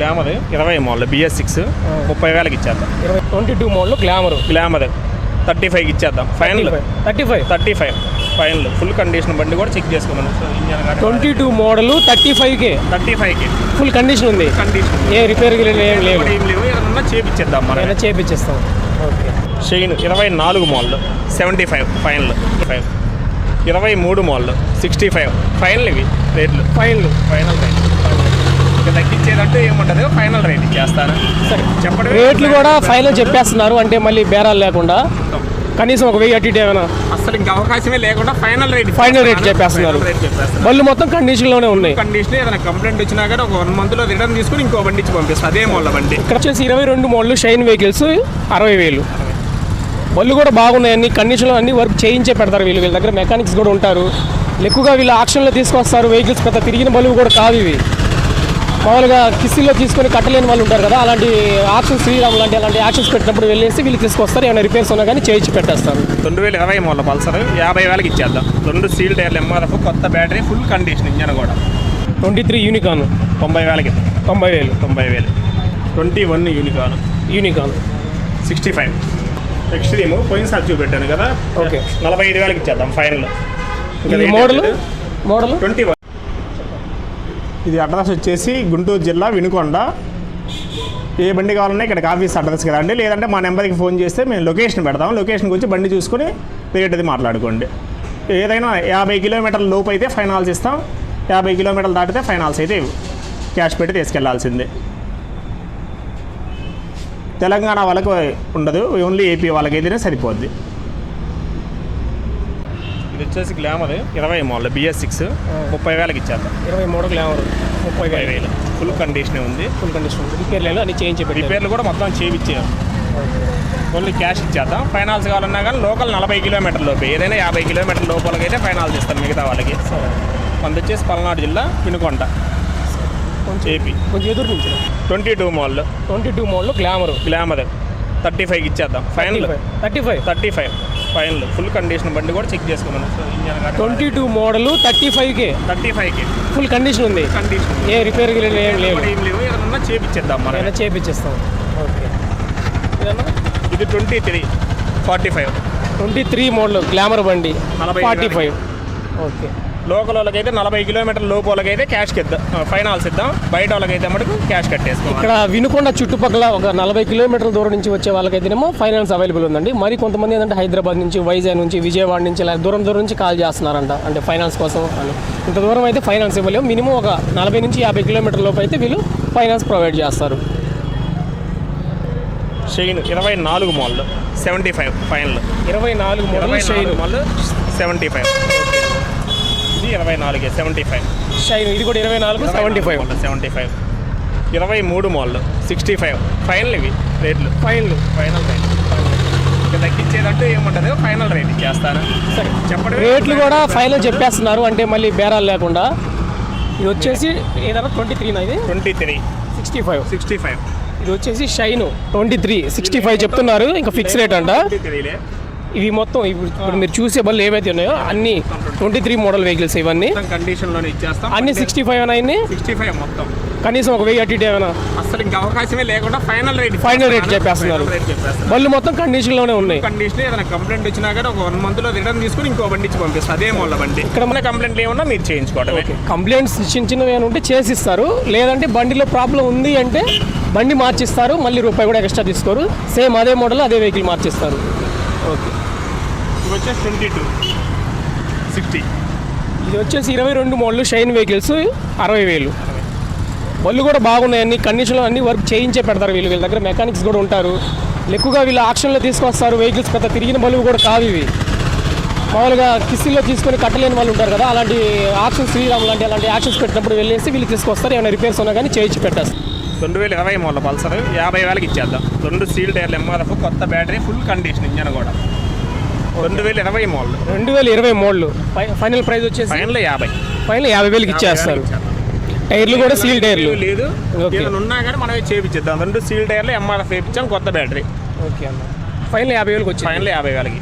Glamour ఇరవై model BS six ముప్పై వేలకి ఇచ్చేద్దాం. ఇరవై twenty two model Glamour Glamour thirty ఫైవ్కి ఇచ్చేద్దాం. Final thirty five. Thirty five. Final full condition బండి కూడా చెక్ చేసుకోమను. ట్వంటీ టూ మోడల్ థర్టీ ఫైవ్కే. థర్టీ ఫైవ్కి. ఫుల్ కండిషన్ ఉంది. కండిషన్ ఏ రిపేర్ ఏం లేవు. ఏం లేవు. ఏదన్నా చేపిచ్చేద్దాం మనం ఏమైనా చేపించేస్తాం ఓకే. షైన్ ఇరవై నాలుగు model seventy five final five ఇరవై మూడు మోడల్ సిక్స్టీ ఫైవ్ ఫైనల్ ఇవి రేట్లు ఫైనల్ ఫైనల్ రేట్ ఇక తగ్గించేదంటే ఏముంటుంది? ఫైనల్ రేట్ ఇచ్చేస్తాను చెప్పండి. రేట్లు కూడా ఫైనల్ చెప్పేస్తున్నారు అంటే మళ్ళీ బేరాలు లేకుండా. కనీసం ఒక వెయ్యి అటు ఏమైనా. అసలు ఇంకా అవకాశమే లేకుండా ఫైనల్ రేట్ చెప్పేస్తున్నారు. రేట్ చెప్పేస్తున్నారు. బళ్ళు మొత్తం కండిషన్లోనే ఉన్నాయి. కండిషన్ ఏదైనా కంప్లైంట్ వచ్చినా కానీ ఒక వన్ మంత్లో రిటర్న్ తీసుకుని ఇంకో బండి ఇచ్చి పంపిస్తారు అదే మొల్ల బండి. ఇక్కడ వచ్చేసి ఇరవై రెండు మోడల్ షైన్ వెహికల్స్ అరవై వేలు. బళ్ళు కూడా బాగున్నాయి అన్ని కండిషన్లో అన్ని వర్క్ చేయించే పెడతారు వీళ్ళు. వీళ్ళ దగ్గర మెకానిక్స్ కూడా ఉంటారు. ఎక్కువగా వీళ్ళు ఆక్షన్లో తీసుకొస్తారు వెహికల్స్ పెద్ద తిరిగిన బళ్ళు కూడా కావు ఇవి. మామూలుగా కిస్సీలో తీసుకొని కట్టలేని వాళ్ళు ఉంటారు కదా అలాంటి ఆక్షన్ శ్రీరామ్ లాంటి అలాంటి యాక్షన్స్ పెట్టినప్పుడు వెళ్ళేసి వీళ్ళు తీసుకొస్తారు ఏమైనా రిపేర్స్ ఉన్నా కానీ చేయించి పెట్టేస్తారు. రెండు వేల ఇరవై మూల పల్సర్ యాభై వేలకి ఇచ్చేద్దాం. రెండు సీల్ టైర్లు ఎంఆర్ఎఫ్ కొత్త బ్యాటరీ ఫుల్ కండిషన్ ఇంజన్ కూడా. ట్వంటీ త్రీ యూనికాన్ తొంభై వేలకి. తొంభై వేలు. తొంభై వేలు. Twenty one Unicorn Unicorn sixty five Xtreme పోయినసారి చూపెట్టాను కదా. ఓకే. నలభై ఐదు వేలకి ఇచ్చేద్దాం final model model twenty one. ఇది అడ్రస్ వచ్చేసి గుంటూరు జిల్లా వినుకొండ. ఏ బండి కావాలన్నా ఇక్కడికి ఆఫీస్ అడ్రస్ కదండి లేదంటే మా నెంబర్కి ఫోన్ చేస్తే మేము లొకేషన్ పెడతాం. లొకేషన్కి వచ్చి బండి చూసుకొని రేట్ అది మాట్లాడుకోండి. ఏదైనా యాభై కిలోమీటర్ల లోపు అయితే ఫైనాల్స్ ఇస్తాం. యాభై కిలోమీటర్లు దాటితే ఫైనాల్స్ అయితే క్యాష్ పెట్టి తీసుకెళ్ళాల్సిందే. తెలంగాణ వాళ్ళకు ఉండదు. ఓన్లీ ఏపీ వాళ్ళకైతేనే సరిపోద్ది. ఇది వచ్చేసి గ్లామర్ ఇరవై మోడల్ బిఎస్ సిక్స్ ముప్పై వేలకి ఇచ్చేద్దాం ఇరవై మోడల్ గ్లామర్ ముప్పై వేలు. ఫుల్ కండిషన్ ఉంది. ఫుల్ కండిషన్ రిపేర్ లేదు అన్ని చేయించి రిపేర్లు కూడా మొత్తం చేయించారు ఓన్లీ క్యాష్ ఇచ్చేద్దాం. ఫైనాన్స్ కావాలన్నా కానీ లోకల్ నలభై కిలోమీటర్ లోపు. ఏదైనా యాభై కిలోమీటర్ లోపలకి అయితే ఫైనాన్స్ ఇస్తాం మిగతా వాళ్ళకి. మనది వచ్చేసి పల్నాడు జిల్లా వినుకొండ ఏపీ కొంచెం ఎదురు నుంచి twenty two model twenty two model Glamour Glamour thirty ఫైవ్కి ఇచ్చేద్దాం. Final thirty five. Thirty five. Final full condition బండి కూడా check చేసుకోమను. Engine twenty two model thirty ఫైవ్కే? Thirty ఫైవ్కి. ఫుల్ కండిషన్ ఉంది. కండిషన్ ఏ రిపేర్ ఏం లేవు ఏం లేవు. ఏదన్నా చేపిచ్చేద్దాం మనం. ఏమైనా చేపించేస్తాం ఓకే. ఇది twenty three forty five. Twenty three model Glamour బండి నలభై ఫార్టీ ఫైవ్. ఓకే. లోకల్ వాళ్ళకైతే నలభై కిలోమీటర్ల లోపు వాళ్ళకైతే క్యాష్కి ఇద్దాం. ఫైనాల్స్ ఇద్దాం. బయట వాళ్ళకైతే మటుకు క్యాష్ కట్టేసుకోవాలి. ఇక్కడ వినుకొండ చుట్టుపక్కల ఒక నలభై కిలోమీటర్ల దూరం నుంచి వచ్చే వాళ్ళకైతేనేమో ఫైనాన్స్ అవైలబుల్ ఉందండి. మరి కొంతమంది ఏంటంటే హైదరాబాద్ నుంచి వైజాగ్ నుంచి విజయవాడ నుంచి ఇలా దూరం దూరం నుంచి కాల్ చేస్తున్నారంట. అంటే ఫైనాన్స్ కోసం అని. ఇంత దూరం అయితే ఫైనాన్స్ ఇవ్వలేము. మినిమం ఒక నలభై నుంచి యాభై కిలోమీటర్ల లోపు అయితే వీళ్ళు ఫైనాన్స్ ప్రొవైడ్ చేస్తారు. షైన్ ఇరవై నాలుగు మోడల్ సెవెంటీ ఫైవ్ ఫైనల్ ఇరవై నాలుగు మోడల్ సెవెంటీ ఫైవ్ ఇరవై నాలుగే సెవెంటీ ఫైవ్ షైన్ ఇది కూడా ఇరవై నాలుగు సెవెంటీ ఫైవ్ సెవెంటీ ఫైవ్ ఇరవై మూడు మోడల్ సిక్స్టీ ఫైవ్ ఫైనల్ ఇవి రేట్లు. Final final rate. ఇక తగ్గించేదంటే ఏముంటుంది? ఫైనల్ రేట్ ఇచ్చేస్తాను. సరే. చెప్పండి రేట్లు కూడా ఫైనల్ చెప్పేస్తున్నారు అంటే మళ్ళీ బేరాలు లేకుండా. ఇది వచ్చేసి ఏదైనా ట్వంటీ త్రీనా ఇది? Twenty three sixty five sixty five ఇది వచ్చేసి Shine twenty three sixty five చెప్తున్నారు ఇంకా ఫిక్స్ రేట్ అంట. ఇవి మొత్తం ఇప్పుడు మీరు చూసే బళ్ళు ఏవైతే ఉన్నాయో అన్ని ట్వంటీ త్రీ మోడల్ వెహికల్స్ ఇవన్నీ కండిషన్లోనే ఇచ్చేస్తాం. అన్ని సిక్స్టీ ఫైవ్ అన్ని సిక్స్టీ ఫైవ్ మొత్తం. కనీసం ఒక వెయ్యి అటు ఏమైనా? అసలు ఇంకా అవకాశమే లేకుండా ఫైనల్ రేట్ చెప్పేస్తున్నారు. రేట్ చెప్పేస్తున్నారు. బళ్ళు మొత్తం కండిషన్లోనే ఉన్నాయి. కండిషన్ ఏదైనా కంప్లైంట్ వచ్చినా కానీ ఒక వన్ మంత్లో రిటర్న్ తీసుకుని ఇంకో బండి ఇచ్చి పంపిస్తారు. అదే మొల్ల బండి. ఇక్కడ మన కంప్లైంట్ ఏమన్నా మీరు చేయించుకోవడమే. కంప్లైంట్స్ చిన్న చిన్నవి ఉంటే చేసిస్తారు. లేదంటే బండిలో ప్రాబ్లం ఉంది అంటే బండి మార్చిస్తారు. మళ్ళీ రూపాయి కూడా ఎక్స్ట్రా తీసుకోరు. సేమ్ అదే మోడల్ అదే వెహికల్ మార్చిస్తారు. ఓకే. వచ్చేసి ట్వంటీ టూ. సిక్స్టీ. ఇది వచ్చేసి ఇరవై రెండు మోడల్ షైన్ వెహికల్స్ అరవై వేలు. బళ్ళు కూడా బాగున్నాయి అన్ని కండిషన్లో అన్ని వర్క్ చేయించే పెడతారు వీళ్ళు. వీళ్ళ దగ్గర మెకానిక్స్ కూడా ఉంటారు. ఎక్కువగా వీళ్ళు ఆక్షన్లో తీసుకొస్తారు వెహికల్స్ పెద్ద తిరిగిన బళ్ళు కూడా కావు ఇవి. మామూలుగా కిస్సీలో తీసుకొని కట్టలేని వాళ్ళు ఉంటారు కదా అలాంటి ఆక్షన్ శ్రీరామ్ లాంటి అలాంటి యాక్షన్స్ పెట్టినప్పుడు వెళ్ళేసి వీళ్ళు తీసుకొస్తారు. ఏమైనా రిపేర్స్ ఉన్నా కానీ చేయించి పెట్టేస్తారు. రెండు వేల ఇరవై మూల పల్సర్. యాభై వేలకి ఇచ్చేద్దాం. రెండు సీల్ టైర్లు ఎంఆర్ఎఫ్ కొత్త బ్యాటరీ ఫుల్ కండిషన్ ఇంజన్ కూడా. రెండు వేల ఇరవై మోడల్. రెండు వేల ఇరవై మోడల్. ఫైనల్ ప్రైస్ వచ్చేసి ఫైనల్ యాభై. ఫైనల్ యాభై వేలకి ఇచ్చేస్తారు. టైర్లు కూడా సీల్ టైర్లు. లేదు. ఉన్నా కానీ మనమే చేపించేద్దాం. రెండు సీల్ టైర్లు ఎంఆర్ఎఫ్ వేయించాం కొత్త బ్యాటరీ. ఓకే అన్న. ఫైనల్ యాభై వేలకు వచ్చి ఫైనల్ యాభై వేలకి.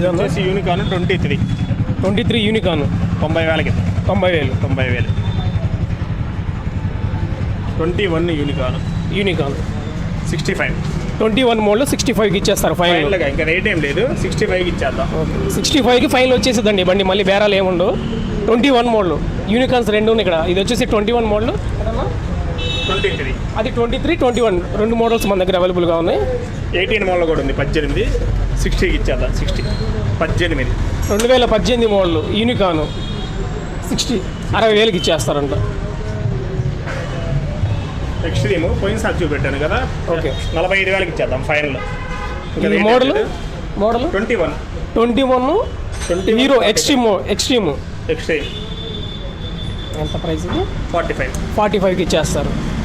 ఇదన్నా? వచ్చేసి Unicorn twenty three twenty three Unicorn తొంభై వేలకి. తొంభై వేలు. తొంభై వేలు. Twenty one Unicorn Unicorn sixty five twenty one model sixty ఫైవ్కి ఇచ్చేస్తారు ఫైనల్ ఫైనల్గా ఇంకా రేట్ ఏం లేదు. సిక్స్టీ ఫైవ్కి ఇచ్చేద్దాం. సిక్స్టీ ఫైవ్కి ఫైనల్ వచ్చేసిందండి బండి. మళ్ళీ బేరాలు ఏముండవు ట్వంటీ వన్ మోడల్. యూనికాన్స్ రెండు ఇక్కడ. ఇది వచ్చేసి twenty one model. Twenty three అది ట్వంటీ త్రీ ట్వంటీ వన్ రెండు మోడల్స్ మన దగ్గర అవైలబుల్గా ఉన్నాయి. ఎయిటీన్ మోడల్ కూడా ఉంది. పద్దెనిమిది. సిక్స్టీకి ఇచ్చేద్దాం. సిక్స్టీ పద్దెనిమిది. రెండు వేల పద్దెనిమిది మోడల్. యూనికాన్ సిక్స్టీ అరవై వేలకి ఇచ్చేస్తారంట. ఎక్స్ట్రీమ్ పోయినసారి చూపెట్టాను కదా. ఓకే. నలభై ఐదు వేలకి ఇచ్చేద్దాం final. Model? Model? Twenty one. Twenty one twenty Hero Xtreme Xtreme. Xtreme. ఎంత ప్రైస్ ఫార్టీ ఫైవ్. ఫార్టీ ఫైవ్కి ఇచ్చేస్తారు.